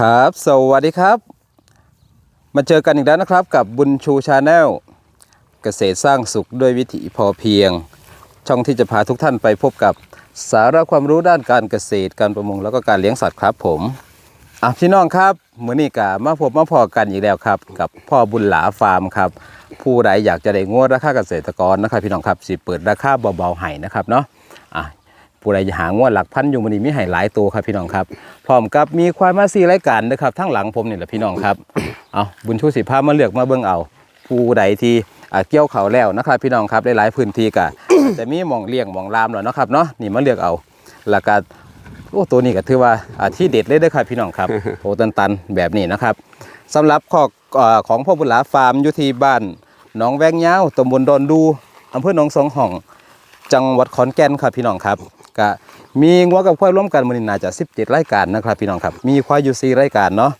ครับ สวัสดีครับ มาเจอกันอีกแล้วนะครับกับบุญชูชาแนลเกษตรสร้างสุขด้วยวิถีพอเพียง ช่องที่จะพาทุกท่านไปพบกับสาระความรู้ด้านการเกษตรการประมงแล้วก็การเลี้ยงสัตว์ครับผมอะพี่น้องครับมื้อนี้กะมาพบมาพอกันอีกแล้วครับ กับพ่อบุญหลาฟาร์มครับ ผู้ใดอยากจะได้งวดราคาเกษตรกรนะครับพี่น้องครับสิเปิดราคาเบาๆให้นะครับเนาะอะ ผู้ใดจะหางวดหลักพันอยู่มันนี้มีให้หลายตัวครับพี่น้องครับ พร้อมกับมีควายมาซีรายการนะครับทั้งหลังผมนี่แหละพี่น้องครับเอาบุญชูสิพามาเลือกมาเบิ่งเอา ผู้ใดที่อ่าเกี่ยวเขาวแล้วนะครับ พี่น้องครับหลายๆพื้นที่ก็จะมีหมองเลี้ยงหมองลามแล้วเนาะครับเนาะนี่มาเลือกเอาแล้วก็โอ้ตัวนี้ก็ถือว่าอ่าที่เด็ดเลยเด้อครับพี่น้องครับโอ้ตันๆแบบนี้นะครับสำหรับข้ออ่าของพ่อบุญหลาฟาร์มอยู่ที่บ้านหนองแวงยาวตำบลดอนดูอำเภอหนองสองห้อง จังหวัดขอนแก่นครับพี่น้องครับ ก็มีงัวกับควายร่วมกันมันนี้น่าจะ 17 รายการนะครับพี่น้องครับ มีควายอยู่ 4 รายการเนาะ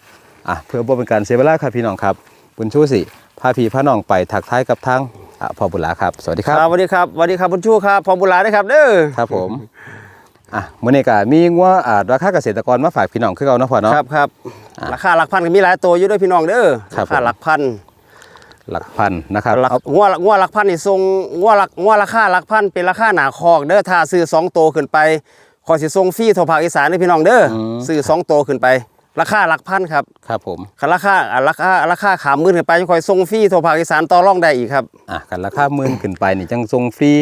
อะเพื่อบ่เป็นการเสียเวลาครับพี่น้องครับบุญชูสิพาพี่พาน้องไปทักทายกับทางอะพ่อบุญหลาครับสวัสดีครับครับสวัสดีครับสวัสดีครับคุณชูครับพอบุญหลาได้ครับเด้อครับผมอะมื้อนี้ก็มีงัวอ่าราคาเกษตรกรมาฝากพี่น้องคือเก่าเนาะพ่อเนาะครับครับอะราคาหลักพันก็มีหลายตัวอยู่ด้วยพี่น้องเด้อครับราคาหลักพัน หลักพันนะครับหลักเอางัวงัวหลักพันนี่ทรงงัวหลักงัวราคาหลักพันเป็นราคาหนาคอกเด้อถ้าซื้อสองตัวขึ้นไปขอสิทรงฟรีทั่วภาคอีสานเด้อพี่น้องเด้ออซื้อสองตัวขึ้นไป ราคาหลักพันครับครับผมคันราคาอะราคาราคาขามมื่นขึ้นไปจะคอยทรงฟรีทั่วภาคอีสานต่อรองได้อีกครับอะกันราคาหมื่นขึ้นไปนี่จังทรงฟรี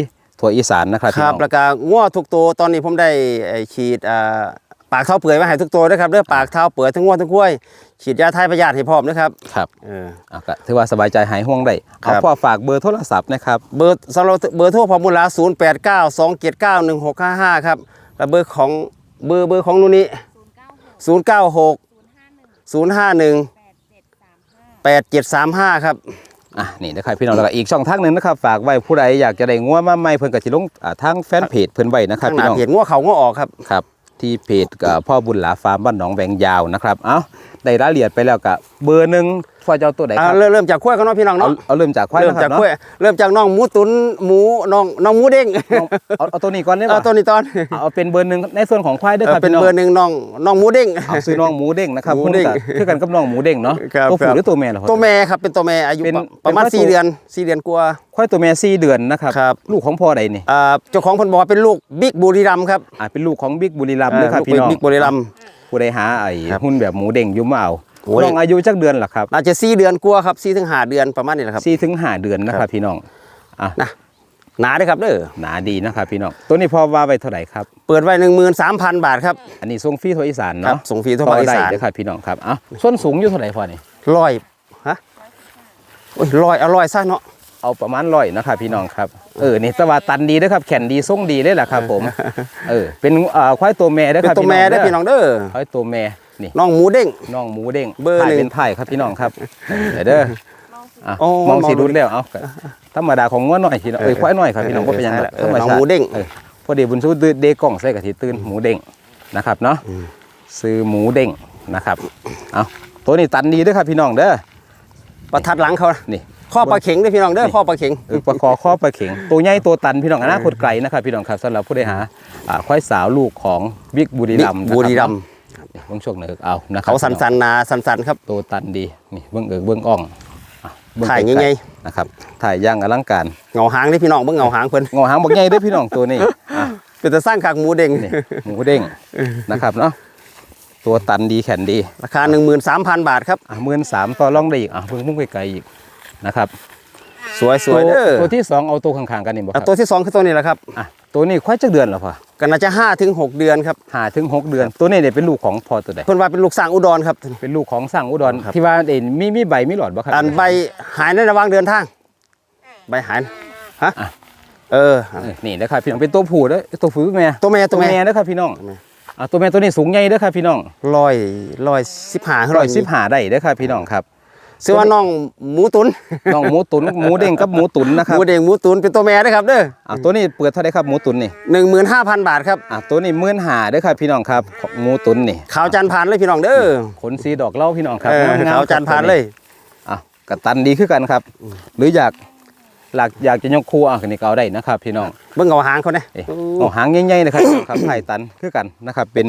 ทั่วอีสานนะครับคพี่รับน้องแล้วก็งัวทุกตัวตอนนี้ผมได้ไอ้ฉีดอ่า ปากเท้าเปื่อยมาให้ทุกตัวด้วยครับเด้อปากเท้าเปื่อยทั้งงัวทั้งกล้วยฉีดยาทายพยาธิให้พร้อมนะครับครับเอออะก็ถือว่าสบายใจหายห่วงได้ครัเอาบพ่อฝากเบอร์โทรศัพท์นะครับเบอร์สำหรับเบอร์โทรพอมูลา0 8 9 2 7 9 1 6 5 5ครับและเบอร์ของเบอร์เบอร์ของนูนนี้0 9 6 0 5 1 8 7 3 5ครับอะนี่นะครับพี่น้องแล้วก็อีกช่องทางหนึ่งนะครับฝากไว้ผู้ใดอยากจะได้งัวมาใหม่เพิ่นก็สิลงอ่าทางแฟนเพจเพิ่นไว้นะครับข้างหพี่น้าน้องเพจงัวเขางัวออกครับครับ ที่เพจพ่อบุญหลาฟาร์มบ้านหนองแวงยาวนะครับ เอ้า ได้รายละเอียดไปแล้วก็เบอร์หนึ่งพ่อจะเอาตัวไหนคอ่ารับเริ่มเริ่มจากขั้วยกันเนาะพี่น้องเอาเนาะเอาเริ่มจากควายเริ่มนะคจารักบขั้วเนาะยเริ่มจากน้องหมูตุนหมูน้องน้องหมูเด้งเอาเอาเอาตัวนี้ก่อนได้เอาป่ะตัวนี้ตอนเอาเป็นเบอร์หนึ่งในส่วนของควายด้วยเอคอรับเป็นพี่น้องเบอร์หนึ่งน้องน้องหมูเด้ง เอาซื้อน้องหมูเด้งนะครับหมูคุณเด้งก็คือกันกับน้องหมูเด้งเนาะครับตัวครัผู้บ หรือตัวแม่เหรอครับ ตัวแม่ครับเป็นตัวแม่อายุเป็นประมาณเป็นสี่ตัวเดือนสี่เดือนกว่า ควายตัวแม่สี่เดือนนะครับครับ ลูกของพ่อใดนี่อ่าเจ้าของเพิ่นบอกว่าเป็นลูกบิ๊กบุรีรัมย์ครับ อ่าเป็นลูกของบิ๊กบุรีรัมย์เออนะครับลูกพี่น้องบิ๊กบุรีรัมย์ ผู้ใดหาไอ้ครับ หุ้นแบบหมูเด้งอยุ่มเอาโอ้ย น้องอายุจักเดือนเหรอครับน่าจะสี่เดือนกว่าครับสี่ถึงห้าเดือนประมาณนี้แหละครับสี่ถึงห้าเดือนนะคครัรับบพี่น้องอะนะหนาเด้อครับเด้อหนาดีนะครับพี่น้องตัวนี้พอว่าไว้เท่าไหร่ครับ เปิดไว้หนึ่งหมื่นสามพันบาทครับ อันนี้ทรงฟรีทั่วอีสานครัเนาะบส่งฟรีทั่วภาคอีสานต่ได้เด้อครับพี่น้องครับเอ้าส้นสูงอยู่เท่าไหร่พอนี่ร้อยฮะโอ้ยร้อยเอาร้อยซะเนาะ เอาประมาณร้อยนะครับพี่น้องครับเออนี่แตว่าตันดีเด้อครับแขนดีทรงดีเลยแหละครับ ผม เออเป็นอ่าควายตัวแม่เด้อเป็นครับตัวแม่ได้อพี่น้องเด้อควายตัวแม่นี่น้องหมูเด้งน้องหมูเด้งเบอร์ถ่ายหนึ่งเป็นไทยครับพี่น้องครับเดี๋ยวเด้ออะโอ้มองสีมองดูดุดแล้วเอาก็ธรรมดาของง้อหน่อยพี่น้องเอ้ยควายหน่อยครับพี่น้องก็เป็นหยังไงเอธรอรมน้องชาหมูติเด้งเออพอดีบุญสู้เดกล่องใส่กะทิตื่นหมูเด้งนะครับเนาะซื้อหมูเด้งนะครับเอาตัวนี้ตันดีเด้วยครับพี่น้องเด้อประทัดหลังเขานะนี่ ข้อปลาเข็งด้วยพี่น้องเด้อข้อปลาเข็งเออปลาคอข้อปลาเข็งตัวใหญ่ตัวตันพี่น้องอนาคตไกลนะครับพี่น้องครับสำหรับผู้ใดหาอ่าควายสาวลูกของบิ๊กบุรีรัมย์นะคบุรีรัมย์นี่เบื้องช่วงเหนือเอานะครัเขาสันสันๆนาสันสันๆครับตัวตันดีนี่เบื้องเอิกเบื้องอ่องอะเบื้องถ่ายไกลๆไงนะครับถ่ายย่างอลังการเงาหางนี่พี่น้องเบิ่งเงาหางเพิ่นงอหางบักใหญ่เด้วยพี่น้องตัวนี้อะเป็นจะสร้างขากหมูเด้งนี่หมูเด้งนะครับเนาะตัวตันดีแขนดี ราคา 13,000 บาทครับอะหมื่นสามต่อรองได้อีกอะเพิ่งพุ่งไปไกลอีก นะครับ สวยสวยตัวเด้อตัวที่สองเอาตัวข้างๆกันนี่บ่คอะรับตัวที่สองคือตัวนี้แหละครับอะตัวนี้ควายจักเดือนเหรอพ่อก็น่าจะ5ถึง6เดือนครับหาถึงหกเดือน ตัวนี้เนี่ยเป็นลูกของพ่อตัวใด เพิ่นว่าเป็นลูกสร้างอุดรครับเป็นลูกของสร้างอุดรครับที่ว่าเอ็นมีมีใบมีหลอดบ่ครับ อันใบหายในระหว่างเดินทาง ใบหายฮะอะ เออ เออนี่นะครับพี่น้องเป็นตัวผู้เด้อตัวผู้แม่ตัวแม่ตัวแม่เด้อครับพี่น้องตัวแม่อะตัวแม่ตัวนี้สูงใหญ่เด้อครับพี่น้องร้อยร้อยสิบห้าร้อยสิบหาได้เด้อครับพี่น้องครับ ชื่อว่าน้องหมูตุนน้องหมูตุ๋นหมูเด้งกับหมูตุ๋นนะคหรับมูเด้งหมูตุนเป็นตัวแม่นะครับเด้ออะตัวนี้เปิดเท่าไหรครับหมูตุ๋นนี่หนึ่งหมื่นห้าพันบาทครับอะตัวนี้หมื่นหาเด้อครับพี่น้องครับของหมูตุ๋นนี่ขาวจันทร์ผ่านเลยพี่น้องเด้อขนสีดอกเหล่าพี่น้องครับเอองมๆขาวจันทร์ผ่านเลยอะกระตันดีขึ้นกันครับ หรืออยากหลักอยากจะยกคู่อะนี่ก็เอาได้นะครับ พี่น้องเบิ่งเงาหางเขาเนี่ยเอ๊ะเอาหางใหญ่ๆนะครับครับไผ่ตันคือกันนะครับเป็น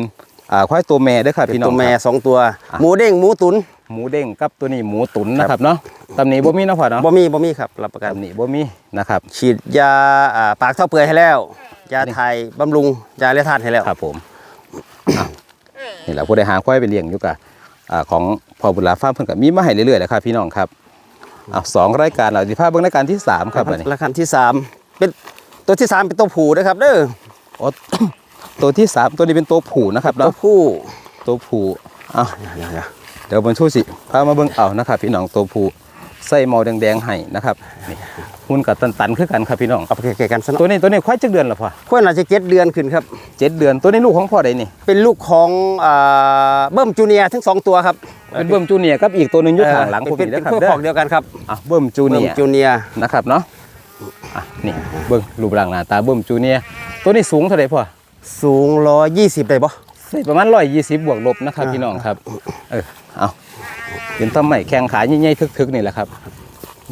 อ่าควายตัวแม่เด้อครับเป็นพี่น้องตัวแม่ครับสองตัวอะหมูเด้งหมูตุ๋นหมูเด้งกับตัวนี้หมูตุ๋นนะครับเนาะตำหนิบ่มีเนาะพ่อเนาะบ่มีบ่มีครับรับประกันตำหนิบ่มีนะครับฉีดยาอ่าปากเท่าเปื่อยให้แล้ว ยาไทยบำรุงยาเลือดธาตุให้แล้วครับผมอะนี่แหละผู้ใดหาควายไปเลี้ยงอยู่กับอ่าของพ่อบุญหลาฟาร์มเพิ่นก็มีมาให้เรื่อยๆแหละครับพี่น้องครับอะสองรายการเราสิพาเบิ่งรายการที่สามครับอันนี้แล้วคันที่สามเป็นตัวที่สามเป็นตัวผู้นะครับเด้อโอ้ ตัวที่สามตัวนี้เป็นตัวผู้นะครับตัวเนาะผู้ตัวผู้อะอย่าอย่าเดี๋ยวบนชูสิพามาเบิ่งเอานะครับ พี่น้องตัวผู้ใส่หมอแดงๆให้นะครับนี่หุ่นกับตันๆคือกันครับพี่น้องเอาไปแก่ๆกันซะเนาะตัวนี้ตัวนี้ควายจักเดือนและพ่อควายน่าจะเจ็ดเดือนขึ้นครับเจ็ดเดือนตัวนี้ลูกของพ่อใดนี่เป็นลูกของอ่าเบิ้มจูเนียร์ทั้งสองตัวครับเป็นเบิ่มจูเนียร์กับอีกตัวหนึงอยู่ข้างหลังผมเป็นนี่เป็นนะครับคู่เด้ขอองเดียวกันครับอะเบิ่มจูเบิ้เนีมยร์จูเนียร์นะครับเนาะอะนี่เบิ่งรูปร่างหน้าตาเบิ่มจูเนียร์ตัวนี้สูงเท่าไหร่พ่อ สูงร้อยยี่สิบได้ปะใส่ประมาณ120บวกลบนะครับพี่น้องครับ เออเอาเป็นต้นใหม่แข้งขาใหญ่ๆทึกๆนี่แหละครับ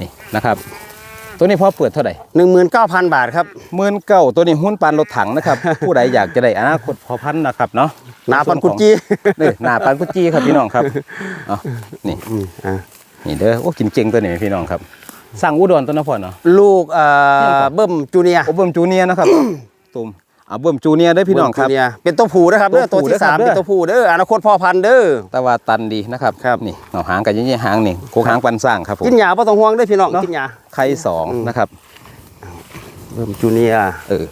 นี่นะครับ ตัวนี้พ่อเปิดเท่าไหร่หนึ่งหมื่นเก้าพันบาทครับหมื่นเก้าตัวนี้หุ้นปานรถถังนะครับ ผู้ใดอยากจะได้อนาคตพอพันธุ์นะครับเนาะหนาปันกุจจีนี่หนาปันกุจจีครับพี่น้องครับเอานี่อืมอ่านี่เด้อโอ้กินเก่งตัวนี้พี่น้องครับ สั่งอุดรตัวนะพ่อเนาะลูกอ่าเบิ้มจูเนียร์โอ้เบิ่มจูเนียร์นะครับตุ่ม อ่าเบิ่มจูเนียร์ได้อพี่น้องครับเบิ้มจูเนียเป็นตัวผู้นะครับเด้อตัตัววผู้ที่สามเด้อครับเป็นตัวผู้เด้ออนาคตพ่อพันธุ์เด้อแต่ว่าตันดีนะครับครับนี่เอาหางกันยี่ๆหางนี่โคกหางปันสร้างครับผมกินหยาป่ต้องห่วงเด้อพี่น้องเนาะกินหยาไข่สองนะครับเบิ้มจูเนียร์เออ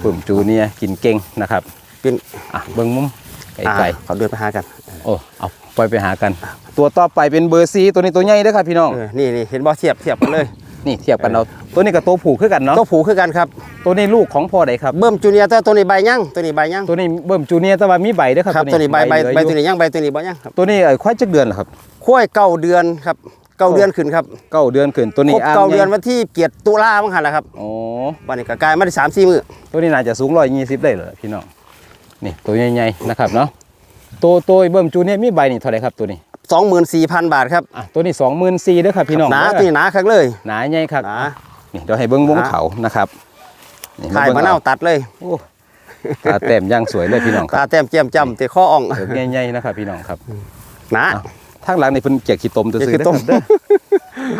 เบิ่มจูเนียร์กินเก่งนะครับ เป็นอะเบิ่งมุมไก่อ่าไก่เขาเดินไปหากันโอ้เอาปล่อยไปหากัน ตัวต่อไปเป็นเบอร์ซีตัวนี้ตัวใหญ่เด้อครับพี่น้องเออนี่นี่เห็นบ่เทียบเทียบกันเลย นี่เทียบกันเราตัวนี้กับตัวผูกคือกันเนาะตัวผู้คือกันครับตัวนี้ลูกของพ่อใดครับเบิ้มจูเนียร์ตัวตัวนี้ใบยั่งตัวนี้ใบยั่งตัวนี้เบิ่มจูเนียร์แต่ว่ามีใบเด้อครับครับตัวนี้ใบใบเหลือใบอยู่ตัวนี้ยั่งใบตัวนี้ใบยั่งครับตัวนี้เอ้ยควายจักเดือนเหรอครับคุ้ยเก้าเดือนครับเก้าเดือนขึ้นครับเก้าเดือนขึ้นตัวคนี้รบอ้างเก้าเดือนใหญ่วันที่เกียรติตุลาบ้างหันแหละครับโอ้วันนี้ก็กลายมาได้สามสี่มื้อตัวนี้น่าจะสูงร้อยยี่สิบได้เลยพี่น้องนี่ตัวใหญ่ๆนะครับเนาะตัวตัวเบิ่มจูเนียร์มีใบนี่เท่าไหร่ครับตัวนี้ สองหมื่นสี่พันบาทครับอะตัวนี้สองหมื่นสี่เด้อครับพี่น้องหนาเด้อตัวนี้หนาคักเลยหนาใหญ่ครับหนานี่เดี๋ยวให้เบิ้งวงหนาเขานะครับนี่ถ่ายมะนาวตัดเลยโอ้ตาแต้มย่างสวยเลยพี่น้องคตารับแต้มเจียมจำเตะข้ออ่องเถิกใหญ่ๆนะครับพี่น้องครับหนาอ้าวทางหลังนี่เพิ่นเกียกขี้ตมตัวซื้อเกียกขี้เด้อต้มครับเด้อ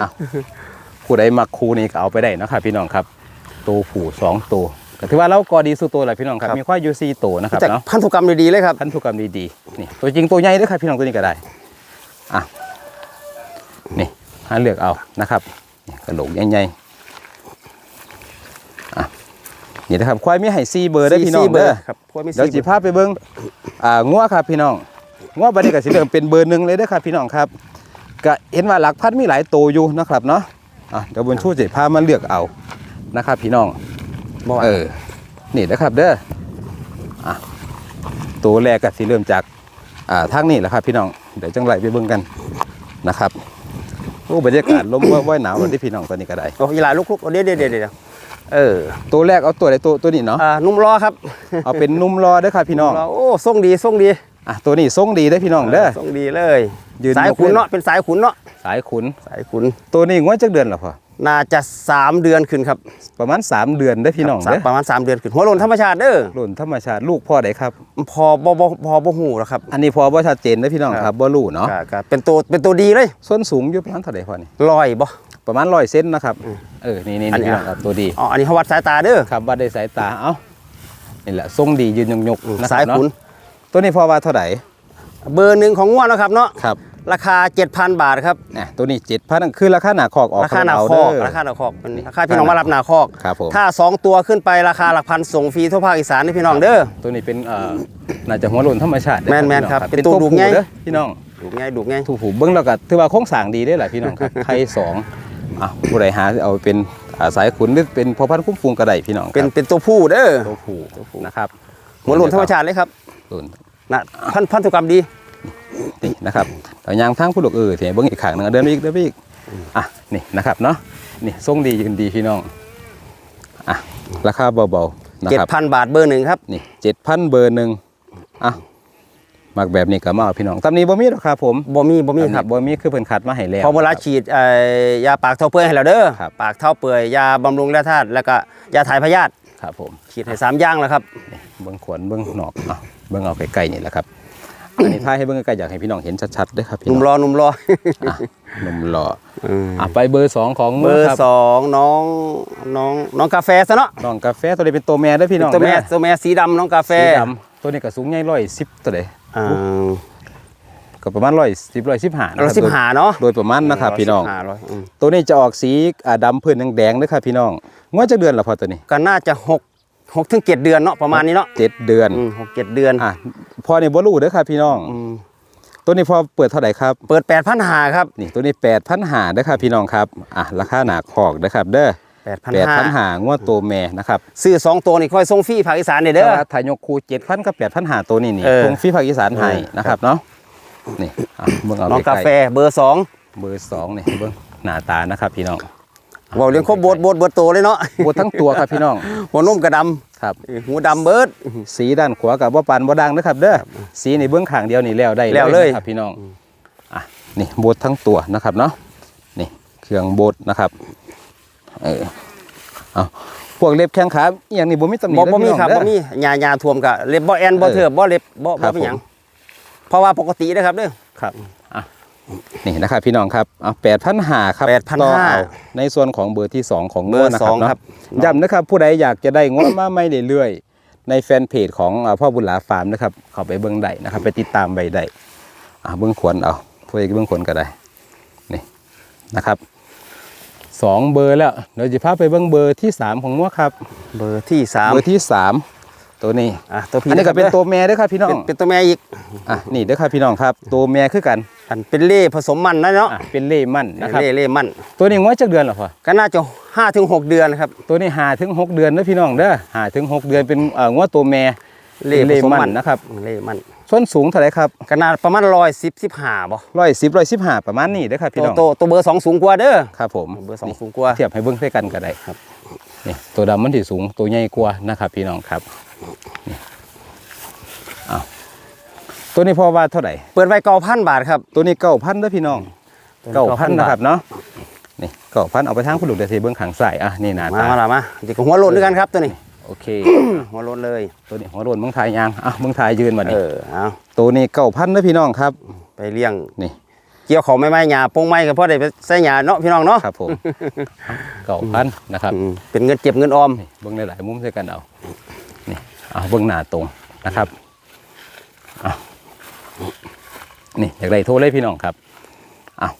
อ้าวผู้ใดมักคูนี่ก็เอาไปได้นะครับพี่น้องครับตัวผู้สองตัวก็ถือว่าเราก็ดีสุดตัวแหละพี่น้องครับมีควายอยู่สี่ตัวนะครับจากเนาะ พันธุกรรมดีๆเลยครับ พันธุกรรมดีๆนี่ตัวจริงตัวใหญ่เด้วยครับพี่น้องตัวนี้ก็ได้ อะนี่หาเลือกเอานะครับนี่กระโหลกใหญ่ๆอะนี่นะครับควายมีให้ซีเบอร์ได้อพี่น้องสี่เบอเด้อร์ครับพวกมีเดี๋ยวสี่สิเบอร์พาไปเบิ้งอ่างัวครับพี่น้องงัวบัดนี้ก็สิเริ่มเป็นเบอร์หนึ่งเลยเด้อครับพี่น้องครับก็เห็นว่าหลักพันมีหลายตัวอยู่นะครับเนาะอะเดี๋ยวบนชูสิพามาเลือกเอานะครับ พี่น้องบอกว่าเออนี่นะครับเด้ออะตัวแรกก็สิเริ่มจากอ่าทางนี้แหละครับพี่น้อง เดี๋ยวจังไรไปเบิ่งกันนะครับโอ้บรรยากาศลมว่ายหนาววันที่พี่น้องตอนนี้ก็ได้โอ้ยหลายลูกๆเอาเดี๋ยวเดี๋ยวเดี๋ยวเดี๋ยวเออตัวแรกเอาตัวไหนตัวตัวนี้เนาะอ่านุ่มรอครับเอาเป็นนุ่มรอเด้อครับพี่น้องรอโอ้ทรงดีทรงดีอะตัวนี้ทรงดีเด้อพี่น้องเด้อทรงดีเลยยืนสายขุนเนาะเป็นสายขุนเนาะสายขุนสายขุนตัวนี้งวดจักเดือนเหรอพ่อ น่าจะสามเดือนขึ้นครับประมาณ 3 เดือนเด้อพี่น้องสามเด้อประมาณสามเดือนขึ้นหัวโลนธรรมชาติเด้อรุ่นธรรมชาติลูกพ่อใดครับ พอบ่บ่พอบ่หูหรอกครับ อันนี้พอบ่ชัดเจนเด้อพี่น้องครับ ครับบ่รู้เนาะก็ก็เป็นตัวเป็นตัวดีเลยส้นสูงอยู่ประมาณเท่าใดพ่อนี่ลอยบ่ ประมาณร้อยเซนนะครับเออนี่นี่อันนี้ พี่น้องครับตัวดีอ๋ออันนี้เขาวัดสายตาเด้อครับวัดด้วยสายตาเอ้านี่แหละทรงดียืนยงยกๆนะคสารับยขุนเนาะตัวนี้พอว่าเท่าไหร่เบอร์หนึ่งของงวดนะครับเนาะครับ ราคา 7,000 บาทครับเนี่ยตัวนี้เจ็ดพันคือราคาหนาคอกออกราคาหนาเอคอกเด้ราคาหนาคอกเป็นราคาพี่น้องมารับหนาคอกครับผมถ้า 2 ตัวขึ้นไปราคาหลักพันส่งฟรีทั่วภาคอีสานนี่พี่น้องเด้อตัวนี้เป็นเอ่อน่าจะหัวโลนธรรมชาติเด้อแม่นแม่นครับพี่องเป็นตัวดุผู้ไงเด้อพี่น้องดูง่ายดูง่ายถูกผูเบิ้งแล้วก็ถือว่าโค้งสร้างดีได้อแหละพี่น้องครับไทยสองอะผู้ใดหาเอาเป็นอ่าสายขุนหรือเป็นพอพันธุ์คุ้มฟูงกระไดพี่น้องครับเป็นเป็นตัวผู้เด้อตัวผู้นะครับหัวโลนธรรมชาติเลยครับรุ่นนะพันพันธุกรรมดี นี่นะครับแต่ยางทั้งผู้หลกเออเถียเบิ้งอีกขางหนึงอะเดินไปอีกเดินไปอีกอะนี่นะครับเนาะนี่ทรงดียืนดีพี่น้องอะราคาเบาๆนะครับ7,000บาทเบอร์หนึ่งครับ นี่เจ็ดพันเบอร์หนึ่งอะมักแบบนี้ก็มาเอาพี่น้องตำนี้บ่มีหรอกครับผมบ่มีบ่มีครับ ตำหนิบ่มีคือเพิ่นคัดมาให้แล้ว พอเวลาฉีดเอ่อยาปากเท่าเปื่อยให้แล้วเด้อ ครับ ปากเท่าเปื่อยยาบำรุงแร่ธาตุแล้วก็ยาถ่ายพยาธิครับผมขีดให้สามอย่างแล้วครับนี่เบิ้งขวนเบิ้งหนอกอะเบิ้งเอาใกล้ๆนี่แหละครับ อันนี้ท้ายให้เบิ้งใกล้ๆอยากให้พี่น้องเห็นชัดๆด้วยครับพี่หนุ่มน้องรอหนุ่มรออะหนุ่มหล่ออะไปเบอร์สองของเบอร์ครับสองน้องน้องน้องกาแฟซะเนาะน้องกาแฟตัวนี้เป็นตัวแม่เด้วยพี่น้องตัวแม่เด้อตัวแม่สีดำน้องกาแฟสีดำตัวนี้ก็สูงใหญ่ร้อยสิบตัวเดยอ่าก็ประมาณร้อยสิบร้อยสิบห้าเราสิบหาเนาะโดยประมาณนะครับพี่น้องห้าร้อยอืมตัวนี้จะออกสีอ่าดำพื้นแดงๆนะครับพี่น้องงวดจะเดือนละพอตัวนี้ก็น่าจะหก หกถึงเจ็ดเดือนเนาะประมาณนี้เนาะเจ็ดเดือนอืมหกเจ็ดเดือนอะพอในบ่รู้เด้อครับพี่น้องอืมตัวนี้พอเปิดเท่าไหร่ครับ เปิดแปดพันหาครับนี่ตัวนี้แปดพันหาเด้อครับพี่น้องครับอะราคาหนาคอกเด้อครับเด้อแปดพันแปดห้าพันหางวดตัวแม่นะครับซื้อสองตัวนี่ค่อยส่งฟรีภาคอีสานเด้อแต่เด้อว่าถ้ายกคูเจ็ดพันกับแปดพันหาตัวนี้นี่เออคงฟรีภาคอีสานให้เออนะครับเนาะนี่อะเบิ่งเอาน้องใกกาล้แฟเบอร์สองๆเบอร์สองนี่เบิ่งหน้าตานะครับพี่น้อง เว่าเรื่องครบโบดโบดเบิดโตเลยเนาะบดทั้งตัวครับพี่น้อง หัวนมกระดครับำหูดำเบิด สีด้านขวากับว่าปันบ่ดังนะครับเด้อสีในเบื้องข้างเดียวนี่แล้วได้แล้วเลย นะครับพี่น้องอะนี่โบดทั้งตัวนะครับเนาะนี่เครื่องโบดนะครับเออเอาพวกเล็บแข้งขาอหย่างนี้บ่มีตำหนิบ่เด้อบ่มีพี่น้องครับเด้อบ่มีหญ้าหญ้าท่วมกะเล็บบ่แอนบ่เออเถือบบ่เล็บบ่ครับ่บเป็นหยังผม เพราะว่าปกตินะครับเด้อครับอะ นี่นะครับพี่น้องครับเอาแปดพันหาครับ8,500ต่อเอาในส่วนของเบอร์ที่สองของเบอร์งวดนะสครัอบงเนาะครับย้ำนะครับผู้ใดอยากจะได้งวดมาไม่เรื่อยๆ ในแฟนเพจของอ่าพ่อบุญหลาฟาร์มนะครับเข้าไปเบิ้งได้นะครับ ไปติดตามใบได้อ่าเบิ้งขวนเอาผู้ใดเบิ้งขวนก็ได้นี่นะครับสองเบอร์แล้วเดี๋ยวจะพาไปเบิ้งเบอร์ที่สามของงวดครับ เบอร์ที่สามเบอร์ที่สาม ตัวนี้อะตัวพี่อันนี้ก็เป็นะครับตัวแม่เด้วยครับพี่น้อเป็นงเป็นตัวแม่อีกอะนี่เด้อครับพี่น้องครับ ตัวแม่คือกันอันเป็นเล่ผสมมันนะเนาะอะเป็นเล่มั่นนะครับเล่เล่มันตัวนี้งวดจักเดือนเหรอพ่อก็น่าจะ5ถึง6เดือนครับตัวนี้หาถึงหกเดือนนะพี่น้องเด้อหาถึงหกเดือนเป็นเอ่องวดตัวแม่เล่เล่ผสมมั่มันนนะครับเล่มันส้นสูงเท่าไหรครับก็น่าประมาณ110 15บ่ร้อยสิบร้อยสิบห้าประมาณนี้เด้อครับพี่ตัวน้องตัวตัวเบอร์สองสูงกว่าเด้อครับผมเบอร์สองสูงกว่าเทียบให้เบิ้งใส่กันก็ได้ครับ นี่ตัวดำมันที่สูงตัวใหญ่กว่านะครับ พี่น้องครับนี่เอาตัวนี้พอว่าเท่าไหร่เปิดไว้9,000บาทครับ ตัวนี้เก้าพันเด้อพี่น้องตัวนี้เก้าพัน9,000นะครับเนาะนี่เก้าพันเอาไปทางผู้ดูกเดี๋ยวทีเบิ้งขังใส่อะนี่หนามาตามาละมาเดี๋ยวก็หัวโลนด้วยกันครับตัวนี้โอเค หัวโลนเลย ตัวนี้หัวโดนเบิ้งทายยางอะเบิ้งทายยืนมาเอนี่อเอาตัวนี้เก้าพันเด้อพี่น้องครับ ไปเลี้ยงนี่ เกี่ยวของไม้ไม้หญ้าปงไม้ก็พอได้ไปใส่หญ้าเนาะพี่น้องเนาะครับผมเก้าพันนะครับอืมเป็นเงินเก็บเงินออมนี่เบิ้งในหลายๆมุมด้วยกันเอานี่เอาเบิ้งหน้าตรงนะครับเอานี่อยากได้โทรเลยพี่น้องครับ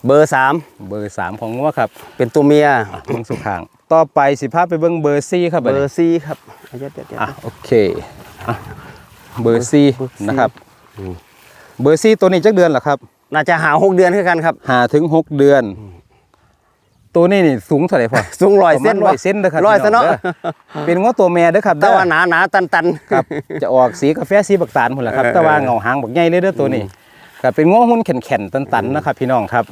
เบอร์สามเบอร์สามของงัวครับ เป็นตัวเมียอะเบิ้งสุขาง ต่อไปสิพาไปเบิ้งเบอร์ซี่ครับเบบัดอนี้ร์สี่ครับเอาเดี๋ยวเดี๋ยวเดี๋ยวอะโอเคอะเบอร์ซี่เบอร์ซี่นะครับอืมเบอร์ซี่ตัวนี้จักเดือนเหรอครับ น่าจะหาหกเดือนคือกันครับ หาถึงหกเดือน ตัวนี้นี่สูงเท่าไหร่พอสูงร้อยเส้นร้อยเส้นเด้อครับร้อยพี่ซะเนาะด้อเป็นงัวตัวแม่เด้อครับแต่เด้อว่าหนาหนาตันตันครับจะออกสีกาแฟสีบักตาลหมดแหละครับเออแต่ว่าเงาหางบักใหญ่เลยเด้อตัวนี้ก็เป็นง้อหุ้นแข็งๆตันๆนะครับ พี่น้องครับ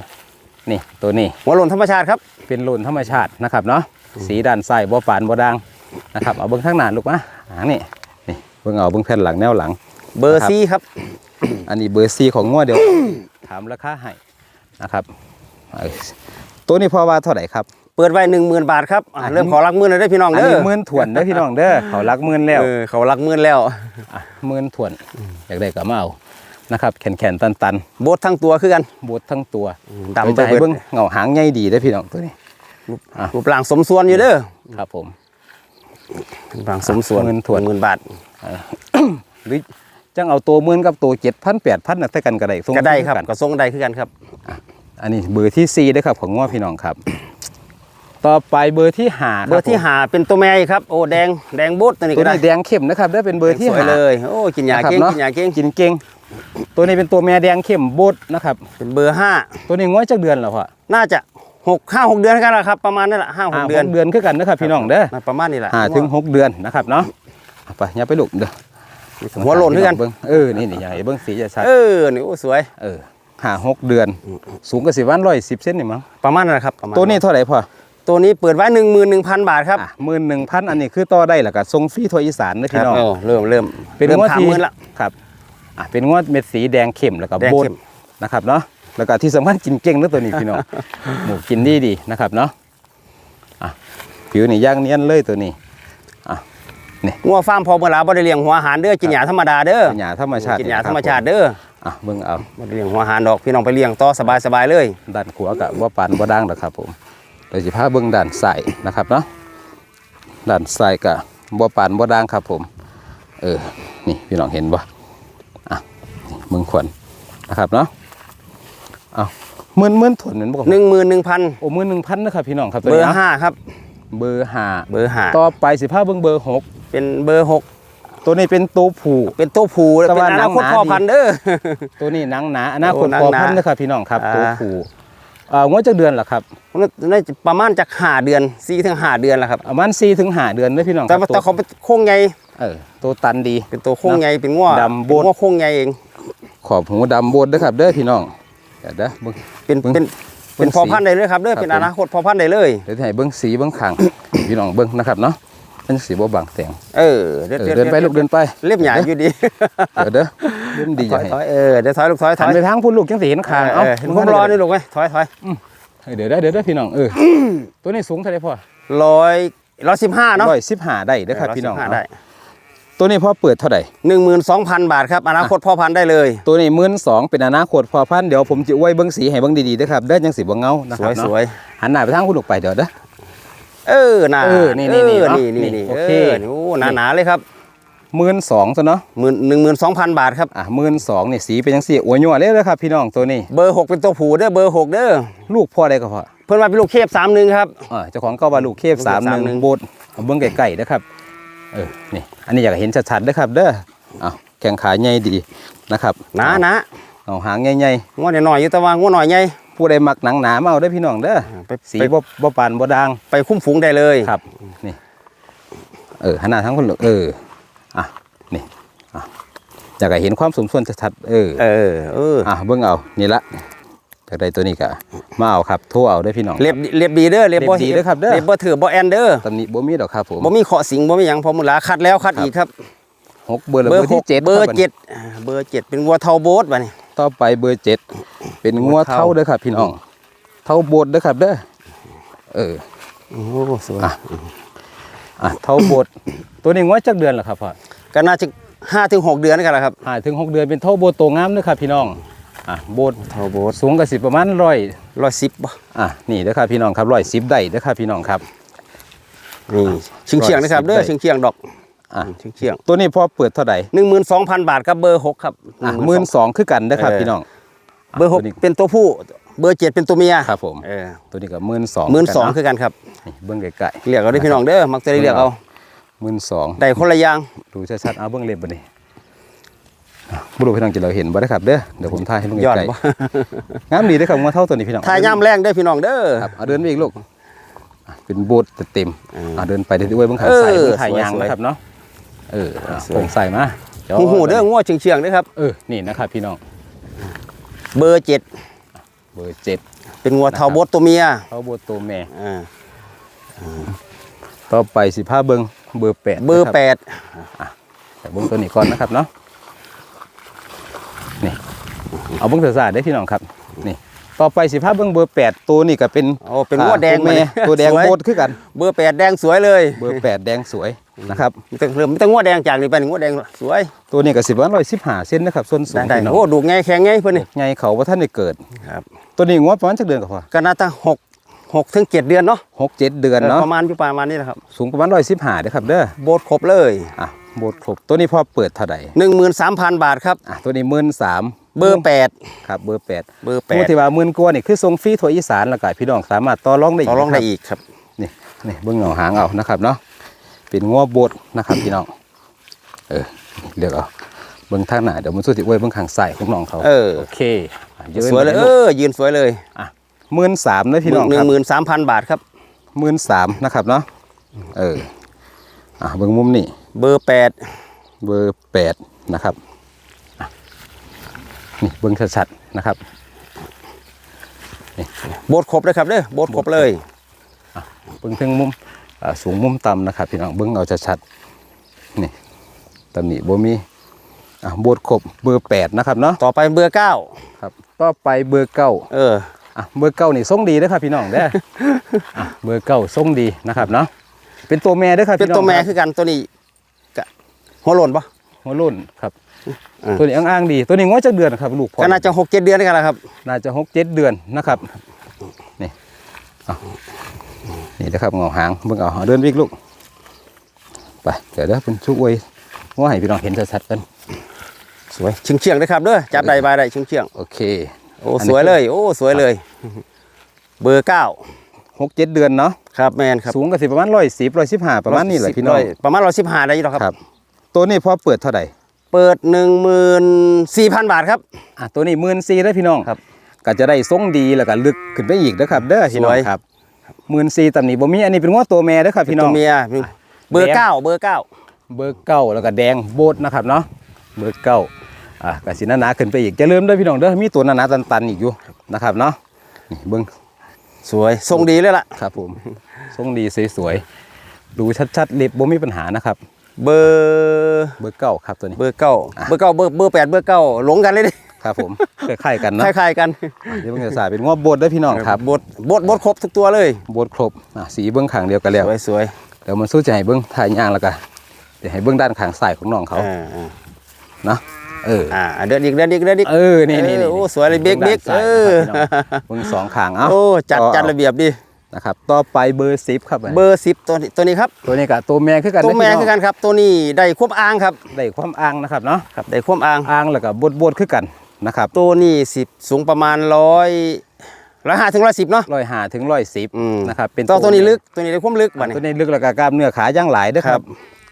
นี่ตัวนี้หัวโลนธรรมชาติครับ เป็นโลนธรรมชาตินะครับเนาะสีด้านซ้ายบ่ฝานบ่ด่างนะครับเอาเบิ้งข้างหน้าลูกมาหางนี่นี่เบิ้งเอาเบิ้งแผ่นหลังแนวหลัง เบอร์ครับสี่ครับ อันนี้เบอร์ซีของง้อเดี๋ยว ถามราคาให้นะครับเออตัวนี้พอว่าเท่าไหร่ครับ เปิดไว้หนึ่งหมื่นบาทครับอะอันนี้เริ่มขอรักหมื่นเลยได้อพี่น้องอันเด้นี้อหมื่นถ่วนเด้อพี่น้องเด้อเขารักหมื่นแล้วเออเขารักหมื่นแล้วอะหมื่นถ่วนอยากได้ก็มาเอานะครับแข็งๆตันๆโบสทั้งตัวคือกันบดทั้งตัวดำเดี๋ยวไปจะให้เบิเบิ้ดงเงาหางใหญ่ดีได้อพี่น้องตัวนี้อะรูปร่างสมส่วนอยู่เด้อครับผมรูปร่างสมส่วนหมื่นถ้วนหมื่นบาทหรือ จังเอาตัวหมื่นกับตัวเจ็ดพันแปดพันน่ะใส่กันก็ได้ส่งก็ได้ครับกันก็ส่งได้คือกันครับ อันนี้เบอร์ที่สี่ได้อครับของง้อพี่น้องครับ ต่อไปเบอร์ที่ห้าเบอร์ที่หาเป็นตัวแม่อีกครับโอ้แดงแดงโบดตัวนี้ตัวก็ได้นี้แดงเข้มนะครับได้อเป็นเบอร์ที่สวยห้าเลยโอ้กินยาะครับเก่งนาะกินยาเก่งกินเก่งตัวนี้เป็นตัวแม่แดงเข้มโบดนะครับ เป็นเบอร์ห้าตัวนี้ง้อจักเดือนแล้วพ่อน่าจะหกห้าหกเดือนกันละครับประมาณนั่นแหละห้าหกห้าเดือนหกเดือนคือกันนะครับพี่น้องเด้อน่าประมาณนี้แหละห้าถึงหกเดือนนะครับเนาะเอาไปอย่าไปลุกเด้อ หัวโลนคือกันเบิ่งเออนี่นี่ใหญ่เบิ้งสีจะชัดเออนี่โอ้สวยเออห้าหกเดือน สูงกว่าสิบวันร้อยสิบเซนนี่มั้งประมาณนั้นแหละครับประมาณตัวนี้เท่าไหร่พ่อตัวนี้เปิดไว้หนึ่งหมื่นหนึ่งพันบาทครับอะหมื่นหนึ่งพันอันนี้คือต่อได้แล้วก็ทรงฟรีทั่วอีสานนะคพี่รับน้องโอ้เริ่มเริ่มเป็นเริ่มงวดขามที่หมื่นละครับอะเป็นงวดเม็ดสีแดงเข้มแล้วก็แดงโบเข้นมนะครับเนาะแล้วก็ที่สำคัญกินเก่งนะตัวนี้พี่น้องหมูกินดีดีนะครับเนาะอะผิวนี่ย่างเนียนเลยตัวนี้อะ นี่งัวฟาร์มพอเวลาบ่ได้เลี้ยงหัวอาหารเด้อกินหญ้าธรรมดาเด้อเป็นหญ้าธรรมชาติกินหญ้าธรรมคบชาติเด้ออะเบิ่งเอาบ่ได้เลี้ยงหัวอาหารดอกพี่น้องไปเลี้ยงต่อสบายๆเลยด้านขวากับว่าปานบ่ดังดอกครับผมโดยสิพาเบิ่งด้านซ้ายนะครับเนาะด้านซ้ายกับบ่ปานบ่ดังครับผม เออนี่พี่น้องเห็นบ่อะนี่เบิ่งขวัญนะครับเนาะเอาหมื่นหมื่นถวนเหมือนบ่ครับ11,000โอ้หมื่นหนึ่งพันนะครับพี่น้องครับตัวเบอนี้ร์นะห้าครับ เบอร์ห้าเบอร์ห้าต่อไปสิพาเบิ่งเบอร์หก เป็นเบอร์หกตัวนี้เป็นตัวผู้เป็นตัวผู้แต่เป็นว่าอหนันางคตหนาพ่อดีพันธุ์เด้อ ตัวนี้หนังหนาอนาคตโอ้หนังพอหนาพันธุ์นะครับพี่น้องครับอ่า ตัวผู้เอ่องวดจักเดือนล่ะครับน่าจะประมาณจากห้าเดือนสี่ถึงห้าเดือนแล้วครับ ประมาณ4ถึง5เดือนเด้อพี่น้องคแต่รับว่าตัแต่วเขาเป็นโค้งใหญ่เออตัวตันดี เป็นตัวโค้งใหญ่เป็นง้อดำโบ๊ท เป็นง้อโค้งใหญ่เองขอบหูดำโบดเด้อครับเด้อพี่น้องเดี๋ยวเด้อเบิ่ง เป็นเบิ่งเป็นเบิ่เป็นงพอสีพันธุ์ได้เลยครับเด้อครับเป็นผม อนาคตพอพันธุ์ได้เลย เดี๋ยวจะให้เบิ่งสีเบิ่งข้าง พี่น้องเบิ่งนะครับเนาะ มันสีบ่บางแสงเออเออเดินไปลูกเดินไปเรียบหยาอยู่ดีเดี๋ยวเด้อเดินดีถจะอยให้ถอยเออเดี๋ยวถอยลูกถอยถหันอยไปทางพุ่นลูกจังสิเห็นข้างเอเอ้าอเห็นผมรอนี่ลูกไหมถอยถอยเออเดี๋ยวได้เดี๋ยวได้พี่น้องเออตัวนี้สูงเท่าไหร่พ่อร้อยร้อยสิบห้าเนาะร้อยสิบห้าได้เด้อครับพี่น้อง115ได้ตัวนี้พ่อเปิดเท่าไหร่หนึ่งหมื่นสองพันบาทครับอนาคตพ่อพันธุ์ได้เลย ตัวนี้หมื่นสองเป็นอนาคตพอพันเดี๋ยวผมจะอวยเบิ้งสีให้เบิ้งดีๆนะครับเด้อยังสีบ่เงานะสครับวยเนาะสวยหันหน้าไปทางคุณลูกไปเดี๋ยวเด้อ เออหนาเออนี่นี่นี่เออเนาะนี่นี่นี่นี่โอเอเคอโอ้หนาหนาเลยครับหมื่นสองตัวเนาะหมื่นหนึ่งหมื่นสองพันบาทครับ อะหมื่นสองนี่สีเป็นยังสีอวยยัวเลยนะครับ พี่น้องตัวนี้ เบอร์หกเป็นตัวผู้เด้อเบอร์หกเด้อลูกพ่อได้ก็พอเพื่อนว่าเป็นลูกเคบสามหนึ่งครับ อ่าเจ้าของก็ว่าลูกเคฟลูกสามหสามหนึ่นึ่งงโบดเอาเบิ้งไก่ๆนะครับเออนี่อันนี้อยากเห็นชัดๆนะครับ เด้อเอาแข้งขาใหญ่ดีนะครับหนาหนาเอาหางใหญ่งวดหน่อยๆอยู่แต่ว่างวดหน่อยใหญ่ๆ ผู้ใดมักหนังหนามาเอาได้อพี่น้องเด้อไปสีไปบ่บ่ปานบ่ด่าง ไปคุ้มฝูงได้เลยครับ นี่ เออหันหน้าทั้งคนเลยเออ อะ นี่อะอยากให้เห็นความสมส่วนชัดๆเออ เออเออ อะเบิ่งเอา นี่ละจากใดตัวนี้ก็มาเอาครับโทรเอาได้อพี่น้องเรียบเรียบดีเด้อเรียบบ่เรียบดีเด้อครับเด้อเรียบบ่ถือบ่แอนเด้อตำหนิบ่มีดอกครับผม บ่มีเคาะสิงบ่มีหยังพอมูลาคัดแล้วคัดอีกครับ หกเบอร์ละเบเบออร์ร์ที่หกเจ็ดเบอคร์บัดนี้เจ็ดอ่าเบอร์เจ็ดเป็นวัวเทาโบ๊ทบัดนี้ ต่อไปเบอร์เจ็ดเป็นงัวงัวเท่าเท่าเด้อครับพี่น้องเท่าโบดเด้อครับเด้อเออโอ้สวยอะอะเท่าโบดตัวนี้งัวจักเดือนละครับพ่อก็น่าจะห้าถึงหกเดือนกันแหละครับห้าถึงหกเดือนเป็นเท่าโบดโตงามเด้อครับพี่น้องอะโบดเทาโบ๊ทสูงก็สิประมาณร้อยร้อยสิบบ่อะนี่เด้อครับพี่น้องครับร้อยสิบได้เด้อครับพี่น้องครับนี่เชียงเชียงๆนะครับเด้อร้อยเชีสิยบงเชียงๆดอก อะเชียงเชียงตัวนี้พอเปิดเท่าไหร่หนึ่งหมื่นสองพันบาทครับเบอร์หกครับอะหมื่นสองคือกันเด้อครับเออพี่น้อง เบอร์หกตัวนี้เป็นตัวผู้เบอร์เจ็ดเป็นตัวเมียครับผมเออตัวนี้ก็หมื่นสองหมื่นสองคือกันครับนี่เบิ้งไก่เรียกเอาได้พี่น้องเด้อมักจะได้เรียกเอาหมื่นสองได้คนละอย่างดูชัดๆเอาเบิ้งเล็บบ่นี่อะบุรุษพี่น้องจะเราเห็นบ่ได้อครับเด้อเดี๋ยวผมถ่ายให้เบิ้งยอดไก่บ่งามดีเด้อครับงัวเท่าตัวนี้พี่น้องทายย่ำแรงได้อพี่น้องเด้อครับเอาเดินไปอีกลูกอะเป็นโบดเต็มเออๆอะเดินไปเรื่อยๆเบิ้งขาเออใส่เบิ้งขายสวยยางสวยนะครับเนาะ เอออะสวย โป่งใส่มาจ้าหูหูเด้องัวเชียงเชียงๆเด้อครับ เออนี่นะครับพี่น้องเบอร์เจ็ดเบอร์เจ็ดเป็นงัวเทาโบ๊ทตัวเมียเขาโบดตัวแม่ อ่าต่อไปสิพาเบิ้งเบอร์แปดเบอร์นะคแปดแต่เบิ้งตัวนี้ก่อนนะครับเนาะนี่เอาเบิ้งเถอะซาได้อพี่น้องครับนี่ต่อไปสิพาเบิ้งเบอร์แปดตัวนี้ก็เป็นโอ้เป็นงัวแดงอ่าตัวแม่มาตัวแดงสวยโบดคือกัน เบอร์แปดแดงสวยเลย เบอร์แปดแดงสวยนะครับมีแต่เริ่มมีแต่งัวแดงจากนี้ไปนี่งัวแดงสวยตัวนี้ก็สิบวันร้อยสิบห้าเซนนะครับส่วนสูงได้พี่น้องโอ้ดูไงแข็งไงเพื่อนนี่ไงเขาว่าท่านได้เกิดครับตัวนี้งวประมาณจักเดือนก็พอก็น่าจะหกหกถึงเจ็ดเดือนเนาะหกเจ็ดเดือนเออเนาะประมาณอยู่ประมาณนี้แหละครับสูงประมาณร้อยสิบห้าเด้อครับเด้อโบสถ์ครบเลยอะโบดครบตัวนี้พอเปิดเท่าไหร่หนึ่งหมื่นสามพันบาทครับอะตัวนี้หมื่นสามเบอร์แปดครับเบอร์แปดเบอร์แปผู้ดที่ว่าหมื่นกว่านี่คือทรงฟรีทั่วอีสานแล้วก็พี่น้องสามารถต่อรองได้อีกต่อรองได้นะครับอีกครับนี่นี่เบิ้งเหงาหางเอานะครับเนาะ เป็นงัวโบดนะครับพี่น้อง เออเลือกเอาเบิ้งทางหน้าเดี๋ยวมันสู้ติไว้เบิ้งข้างใส่ของน้องเขาเออ โอเคอะนสวยเลย เออ ยืนสวยเลยอะหมื่นสามนะพี่น้องหนึ่คงรับหมื่นสามพันบาทครับหมื่นสามนะครับเนาะเอออะเบิ้งมุมนี่เบอร์แปดเบอร์แปดนะครับอะนี่เบิ้งชัดๆนะครับโบสถ์ครบเลยครับเด้อโบสถ์ครบเลยเบิ้งถึงมุมอ่า สูงมุมต่ำนะครับพี่น้องเบิ้งเอาชัดๆนี่ตำหนิบ่มีอะโบดครบเบอร์แปดนะครับเนาะต่อไปเบอร์เก้าครับ ต่อไปเบอร์เก้าเอออะเบอร์เก้านี่ทรงดีนะครับพี่น้องเด้ออะเบอร์เก้าทรงดีนะครับเนาะเป็นตัวแม่เด้อครับเป็นพี่น้องตัวแม่ครับคือกันตัวนี้หัวโลนปะหัวโล้นครับอ่าตัวนี้อ้างๆดี ตัวนี้ง้อจักเดือนครับลูกพ่อก็น่าจะหกเจ็ดเดือนด้วยกันแหละครับ น่าจะหกเจ็ดเดือนนะครับนี่เอา นี่นะครับเงาหางเบิ่งเอาเอาเดินวิ่งลูกไปเดี๋ยวเดี๋ยวเป็นชุกไว้ว่าให้พี่น้องเห็นชัดๆกันสวยเฉียงเฉียงๆเลยครับเด้อจับได้บายได้เฉียงเฉียงโอเคๆโอ้สวยเลย โอ้สวยเลย เบอร์เก้าหกเจ็ดเดือนเนาะครับแมนครับสูงก็สิประมาณร้อยสิบร้อยสิบห้าประมาณนี้แหละพี่น้อง110ประมาณร้อยสิบห้าได้อยู่หรอกครับครับ ตัวนี้พอเปิดเท่าไหร่เปิดหนึ่งหมื่นสี่พันบาทครับอะตัวนี้หมื่นสี่ได้อพี่น้องครับก็จะได้ทรงดีแล้วก็ลึกขึ้นไปอีกนะครับเด้อพี่น้องสวยครับ หมื่นสี่ตำหนิบ่มีอันนี้เป็นว่าตัวแม่เด้อครับพี่น้ตัองวเมียเบอร์เก้าเบอร์เก้าเบอร์เก้าแล้วก็แดงโบดนะครับเนาะเบอร์เก้าอะกสิหนาๆขึ้นไปอีกจะเริ่าลืมเด้อพี่น้องเด้อมีตัวหนาๆตันๆอีกอยู่นะครับเนาะนี่เบิ้งสวยทรงดีเลยล่ะครับผมทรงดีสวยๆดูชัดๆเล็บบ่มีปัญหานะครับ เบอร์เบอร์เก้าครับตัวนี้เบอร์เก้าเบอร์เก้าเบอร์เบอร์แปดเบอร์เก้าหลงกันเลยดิ ครับผมคล้ายๆกันคเนาะล้ายๆกันเดี๋ยวเบิ่งจะสายเป็นงวบโบดเด้อพี่น้องครับบดบดบดครบทุกตัวเลยโบดครบอะสีเบิ้งขางเดียวกันแล้วสวยสวยเดี๋ยวมันสู้จะให้เบิ้งถ่ายย่างแล้วก็เดี๋ยวให้เบิ้งด้านข้างซ้ายของน้องเขาอ่าอ่าเนาะเอออ่าเดินอีกเดินอีกเดินอีกเออนี่นี่นี่โอ้สวยเลยเบิ๊กเบิ๊กด้านซ้ายเออนะครับพี่น้องเบิ้งสองข้างเอ้าโอ้จัดต่อจัดระเบียบดีนะครับต่อไปเบอร์สิบครับเบอร์สิบตัวนี้ตัวนี้ครับตัวนี้กับตัวแม่คือกันตัวแม่เด้คือพี่กันครับ ตัวนี้ได้ควบอ้างครับได้ความอ่างนะครับเนาะครับได้ควบอ้างอ่างแล้วก็บดบดคือกัน นะครับตัวนี้สิบสูงประมาณร้อยร้อยห้าถึงร้อยสิบเนาะร้อยห้าถึงร้อยสิบอืมนะครับเป็นตัวตัวนี้ลึกตัวนี้ได้ความลึกบัดนี้ตัวนี้ลึกแล้วก็กล้ามเนื้อขาย่างหลายเด้อคครัรับบ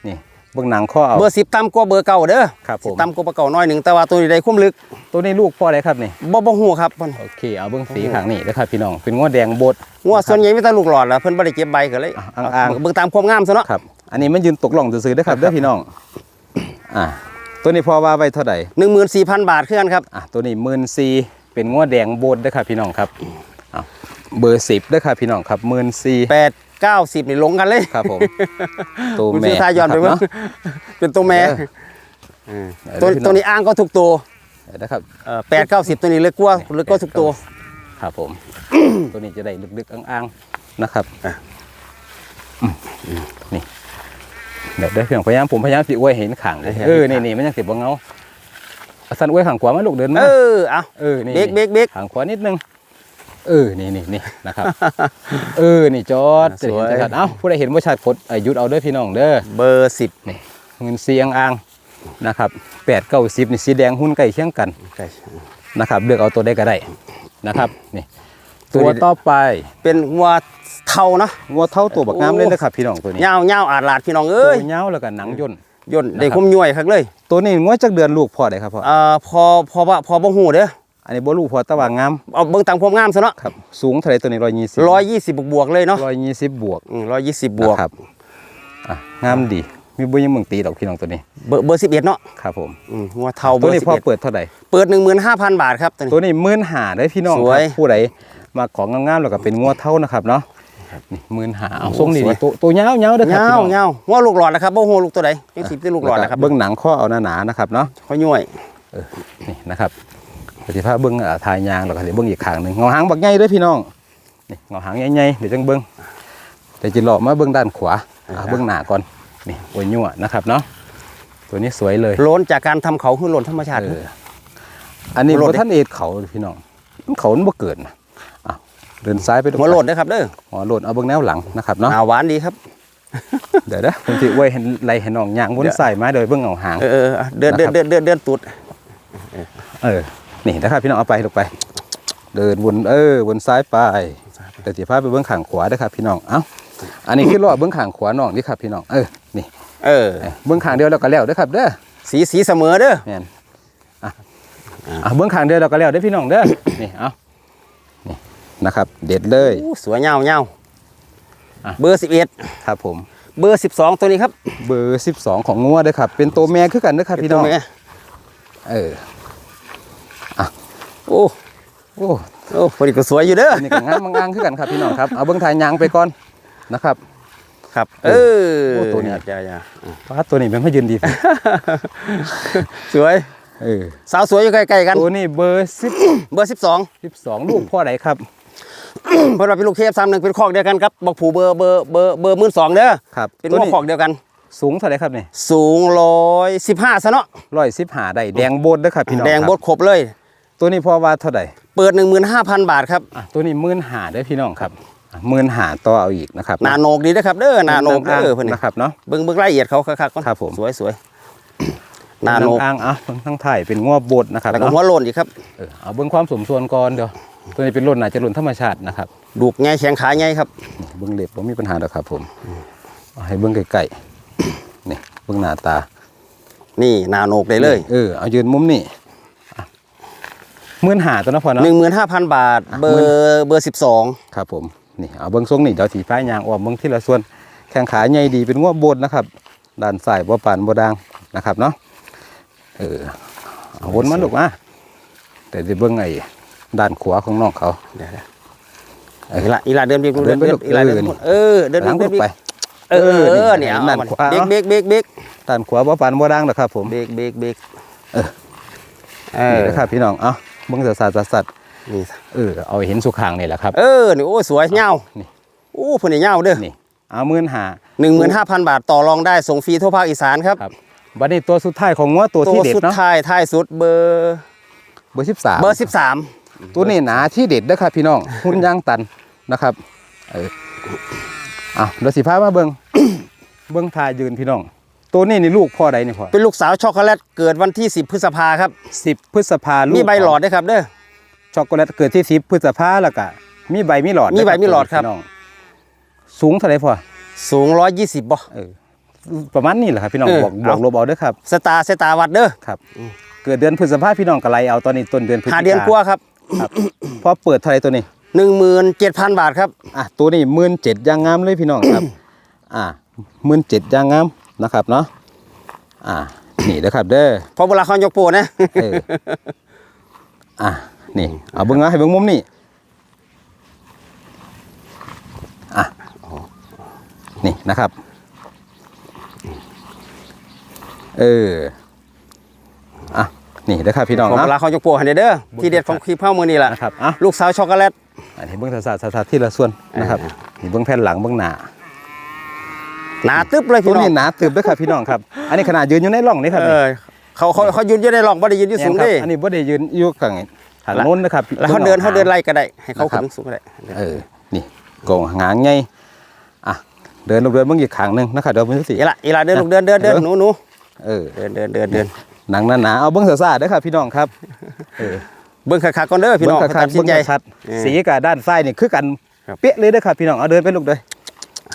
นี่เบื้องหนังข้อเอาเบอร์สิบต่ำกว่าเบอร์เก่าเด้อครับผมสิต่ำกว่าเบอร์เก่าน้อยหนึ่งแต่ว่าตัวนี้ได้ความลึก ตัวนี้ลูกพ่ออะไรครับนี่บ่บ่ฮู้ครับเพิ่นโอเคเอาเบื้องสีขางนี่นะครับพี่น้องเป็นงวดแดงบดงัวส่วนใหญ่มีแต่ลูกหลอดแล้วเพิ่นบ่ได้เก็บใบก็เลยอะอ่างๆเบิ่งตามความงามซะเนาะครับอันนี้มันยืนตกหล่องซื้อๆเด้อครับเด้อพี่น้องอ่า ตัวนี้พ่อว่าไว้เท่าไหร่14,000บาทคือกันครับอะตัวนี้หมื่นซีเป็นงวดแดงบดเด้อครับพี่น้องครับเอาเบอร์สิบเด้อครับพี่น้องครับหมื่นซี8 90นี่ลงกันเลยครับผมตัวคุณแม่ซื้อทายย้อนไปะเบิ่งครับเนาะเป็นตัวแม่เออตัวเดี๋ยพี่ตัวนี้อ้างก็ทุกตัวเดี๋ยวนะครับเอ่อ8 90ตัวนี้ลึกกว่าลึกกว่าทุกตัวครับผม ตัวนี้จะได้ลึกๆอ่างๆนะครับอะอืมนี่ เดี๋ยวเดี๋ยวเพียงพยายามผมพยายามสิอวยเห็นขังเออนี่นี่มันยังสิบ่เงาเอาสันอวยขังขวามาลูกเดินมาเออเอาเออนี่เบรกเบรกเบรกขังขวานิดนึงเออนี่นี่นี่นะครับ เออนี่จอดสวยจะเห็นชัดๆเอ้าผู้ใดเห็นว่าชัดกดเอ่อหยุดเอาเด้อพี่น้องเด้อเบอร์10นี่เงินเสียงอ่างนะครับแปดเก้าสิบนี่สีแดงหุ้นใกล้เคียงกันใช่นะครับเลือกเอาตัวได้ก็ได้นะครับนี่ตัวตัวนี้ต่อไปเป็นงัว เท่าเนาะงัวเท่าตัวบักงามเลยนะครับพี่น้องตัวนี้ยาวยาวอาดลาดพี่น้องตัเอ้วยเงาวแล้วก็หนังย่นย่นได้นะครับคุ้มย่วยคักเลย ตัวนี้งัวจักเดือนลูกพ่อได้ครับพ่อเอ่อพอพอว่าพอบ่ฮู้เด้ออันนี้บ่ลูกพ่อแตะว่างามเอาเบิ่งตามความงามซะเนาะครับสูงเท่าไหรตัวนี้ร้อยยี่สิบ120บวกๆเลยเนาะร้อยยี่สิบบวกอืม120บวกนะครับอะงามดีมีบุญยังมึงตีดอกพี่น้องตัวนี้ เบอร์เบอร์11เนาะครับผมอืมงัวเท่าเบตัอวร์นี้พ่อ11เปิดเท่าไหร่เปิด15,000บาทครับตัวนี้ตัวนี้หมื่นหาได้พี่น้องสควรัยบผู้ใดมาของงามๆแล้วก็เป็นงัวเท่านะครับเนาะ นี่หมื่นหาเอาโอ้ทรงดีสวยๆตัวตัวเงาวเงาวเด้อครับเงาพี่น้องเงางัวลูกหลอดนะครับบ่ฮู้ลูกตัวใดจังสิเป็นลูกหลอดนะครับเบื้องหนังข้อเอาหนาๆนะครับเนาะเขาย่วยนี่นะครับปฏิภาพเบื้องอ่าทายยางแล้วก็เดี๋ยวเบื้องอีกข้างหนึ่งเงาหางบักใหญ่เด้วยพี่น้องนี่เงาหางใหญ่ๆเดี๋ยวจังเบื้องเดี๋ยวจะหลอกมาเบื้องด้านขวาอ่าเบื้องหน้าก่อนนี่โวยยั่วนะครับเนาะตัวนี้สวยเลยโล้นจากการทำเขาคือโล้นธรรมชาติเอออันนี้หัวโลดบ่ท่านเอ็ดเขาพี่น้องมันเขามันบ่เกิดนะอะ เดินซ้ายไปดูหัวโลดนะครับเด้อหัวโลดเอาเบื้องแนวหลังนะครับเนาะอ่าหวานดีครับ เดี๋ยวนะผมจะไว้ให้ไล่ให้น้องย่างบนสายไม้โดยเบื้องเงาหางเออเอออะเดินเดินนะครับเดินเดินเดินตูดเออนี่นะครับพี่น้องเอาไปลงไป เดินวนเออวนซ้ายไปแต่จีพาไปเบื้องข้างขวาเด้อครับพี่น้องเอ้าอันนี้คือรอดเบื้องข้างขวาน้องนี่ครับพี่น้องเออนี่ เออเออเบื้องข้างเดียวเราก็แล้วเด้อครับเด้อสีสีเสมอเด้อแม่นอะอะเบื้องข้างเดียวเราก็แล้วเด้อพี่น้องเด้อนี่เอา นี่นะครับ เด็ดเลยอู้สวยเงาเงาอะเบอร์ครับผม11เบอร์12ตัวนี้ครับ เบอร์12ของงัวเด้อครับ เป็นตัวแม่คือกันเด้อครับพี่น้องเป็ตัวแม่เออโอ้โอ้โอ้พอดีก็สวยอยู่เด้ออันนี้ก็งามงามคือกันครับพี่น้องครับเอาเบื้องทายยางไปก่อนนะครับ ครับ เอเอออโอ้ตัวนี้อย่าอย่าป้าตัวนี้เป็นพยืนดีสวยเออสาวสวยอยู่ใกล้ๆกันตัวนี้เบอร์สิบเบอร์12สิบสองลูกพ่อไหนครับ เพราะเราเป็นลูกเทพซ้ำหนึ่งเป็นคอกเดียวกันครับบอกผูเบอร์เบอร์เบอร์เบอร์มื่นสองเด้อครับเป็นตัวหัวนี้คอกเดียวกัน สูงเท่าไหร่ครับนี่สูงร้อยสิบห้าซะเนาะร้อยสิบหาได้แดงโบดเด้อครับพี่น้องแดงครับบดครบเลย ตัวนี้พอว่าเท่าไหร่เปิด15,000บาทครับอะตัวนี้หมื่นหาได้อพี่น้องครับหมื่นหาต่อเอาอีกนะครับหนาโหนกดีนะครับเด้อหนาโหนกเด้อเพิ่นนี่นะครับเนาะเบิ่งเบิ่งรายละเอียดเขาคักๆก่อนครับผมสวยสวยหนาโหนกอ้างอะทั้งไทยเป็นงัวบดนะครับแล้วก็เนาะหัวโลนอีกครับเออเอาเบิ้งความสมส่วนก่อนเดี๋ยว ตัวนี้เป็นรุ่นอาจจะรุ่นธรรมชาตินะครับดูกแง่แข็งขาแง่ครับนี่เบิ้งเล็บผมมีปัญหาหรอกครับ ผมเอาให้เบิ้งใกล้ๆนี่เบิ้งหน้าตา นี่หนาโหนกได้เลย เออเอายืนมุมนี่หมื่นหาตัวนะพอเนาะ15,000บาท เบอร์เบอร์12ครับผมนี่เอาเบิ้งทรงนี่เดี๋ยวสีฟ้ายางออมเบิ้งที่ละส่วน แข้งขาใหญ่ดีเป็นงัวบดนะครับด้านซ้ายบ่ปานบ่ดังนะครับเนาะเออเอาวนมาลูกมาแต่จะเบิ้งไอ้ ด้านขวาของน้องเขาเดี๋ยวๆเอออีหลาอีหลาเดินเบียกเดินไปลูกอีหลาเดินเออเออเดินหลังเดินลูกไปเออเออเนี่ยเอาด้านมันขวาเบรกเบรกเบรกเบรกด้านขวาบ่ปานบ่ดังนะครับ ผมเบรกเบรกเบรกเออเอนี่อนะครับพี่น้องเอ้าเบิ้งสัตว์สัตว์สัตว์นี่เออเอาให้เห็นสุขางนี่แหละครับเออนี่โอ้สวยเงานี่โอ้เพิ่นนี่เงาเด้อนี่เอามื่นหา15,000บาทต่อรองได้ส่งฟรีทั่วภาคอีสานครับครับบัดนี้ตัวสุดท้ายของงัวตัวตัที่วเด็ดสุดเนาะท้ายท้ายสุดเบอร์เบอร์สิบสามเบอร์13 ตัวนี้หนาที่เด็ดนะครับพี่น้องหุ่นยางตันนะครับเอออะเดี๋ยวสิพามาเบิ้งเบิ้งทายยืนพี่น้อง ตัวนี้นี่ลูกพ่อใดนี่พ่อเป็นลูกสาวช็อกโกแลตเกิดวันที่ 10 พฤษภาครับสิบพฤษภาลูกมีใบหลอดด้วยครับเด้อช็อกโกแลตเกิดที่สิบพฤษภาแล้วก็มีใบมีหลอดมีใบมีหลอดครับพี่น้องสูงเท่าไหร่พ่อสูง120บ่เออประมาณนี้แหละครับพี่น้องเออบวกบวกเอาลบเอาเด้อครับสตาร์สตาร์วัดเด้อครับ เกิดเดือนพฤษภาพี่น้องกะไรเอาตอนนี้ต้นเดือนพฤศจิหาเดือนกว่าครับ ครับพอเปิดเท่าไหรตัวนี้17,000บาทครับ อะตัวนี้หมื่นเจ็ดยางงามเลยพี่น้องครับ อ่าหมื่นเจ็ดยางงามนะครับเนาะอ่านี่นะครับ เด้อพอเวลาเขายกโปรนะเอออะนี่เอาเบิ้งนะให้เบิ้งมุมนี่อะนี่นะครับ เอออะ นี่นะครับพี่น้องพอนะเวลาเขายกโปรให้เด้อที่เด็ดของคลิปเฮ้ามือนี่แหละนะครับอะลูกสาวช็อกโกแลตอันนี้เบื้องศาสตร์ศาสตร์ที่ละส่วนนะครับเออนี่เบื้องแผ่นหลังเบื้องหน้าหนาตึ๊บเลยตัพี่วน้อนี้งหนาตึบด้วยครับพี่น้องครับ อันนี้ขนาดยืนอยู่ในร่องนี่ครับเออเขาเขาเขายืนอยู่ในร่องบ่ได้ยืนอยู่สูงเนี่ยเด้ครับอันนี้บ่ได้ยืนอยู่ข้างทางโน้นนะครับแล้วเขาเดินเขาเดินไล่ไล่ก็ได้ให้เขานะครัขึ้บนสูงก็ได้เออนี่กองหางไงอะเดินลงเดินเบื้องอีกขางหนึงนะครับเดี๋ยวมันจะสิอีละอีละเดินลูกเดินเดินเดินหนูหนูเออเดินเดินเดินเดิน หนังหนาๆเอาเบื้องศาสตร์ด้วยครับพี่น้องครับเออเบิ่งคักๆก่อนเด้อพี่น้องเบื้องตัคัดดสินใจเบื้องคัดเออสีกับด้านซ้ายนี่คือกันครับเป๊ะเลยเด้อครับพี่น้องเอาเดินไปลูกเด้อ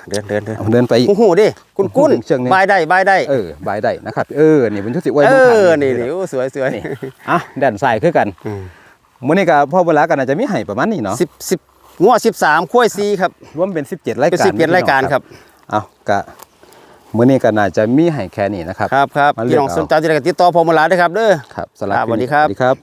เดินเดินเดินเอาเดินไปอีกหูหูดิคุณกุ้นเชิงนี้บายได้บายได้เออบายได้นะครับเออนี่มันชุดสิไว้เอเบื้องข้างอนี่นี่โอ้สวยสวยนี่อะด้านซ้ายคือกันอืมมื้อนี้ก็พ่อเวลากันอาจจะมีให้ประมาณนี้เนาะสิบสิบงวดสิบสามขั้วยซีครับรวมเป็น17รายเป็นการสิบเอ็ดรายการครับเอาก็ มื้อนี้ก็น่าจะมีให้แค่นี้นะครับครับครับมาเลือกพี่น้องเอาสนใจจะได้ก็ติดต่อพอมลาด้วยครับเด้อครับสำหรับครับสวัสดีครับสวัสดีครับ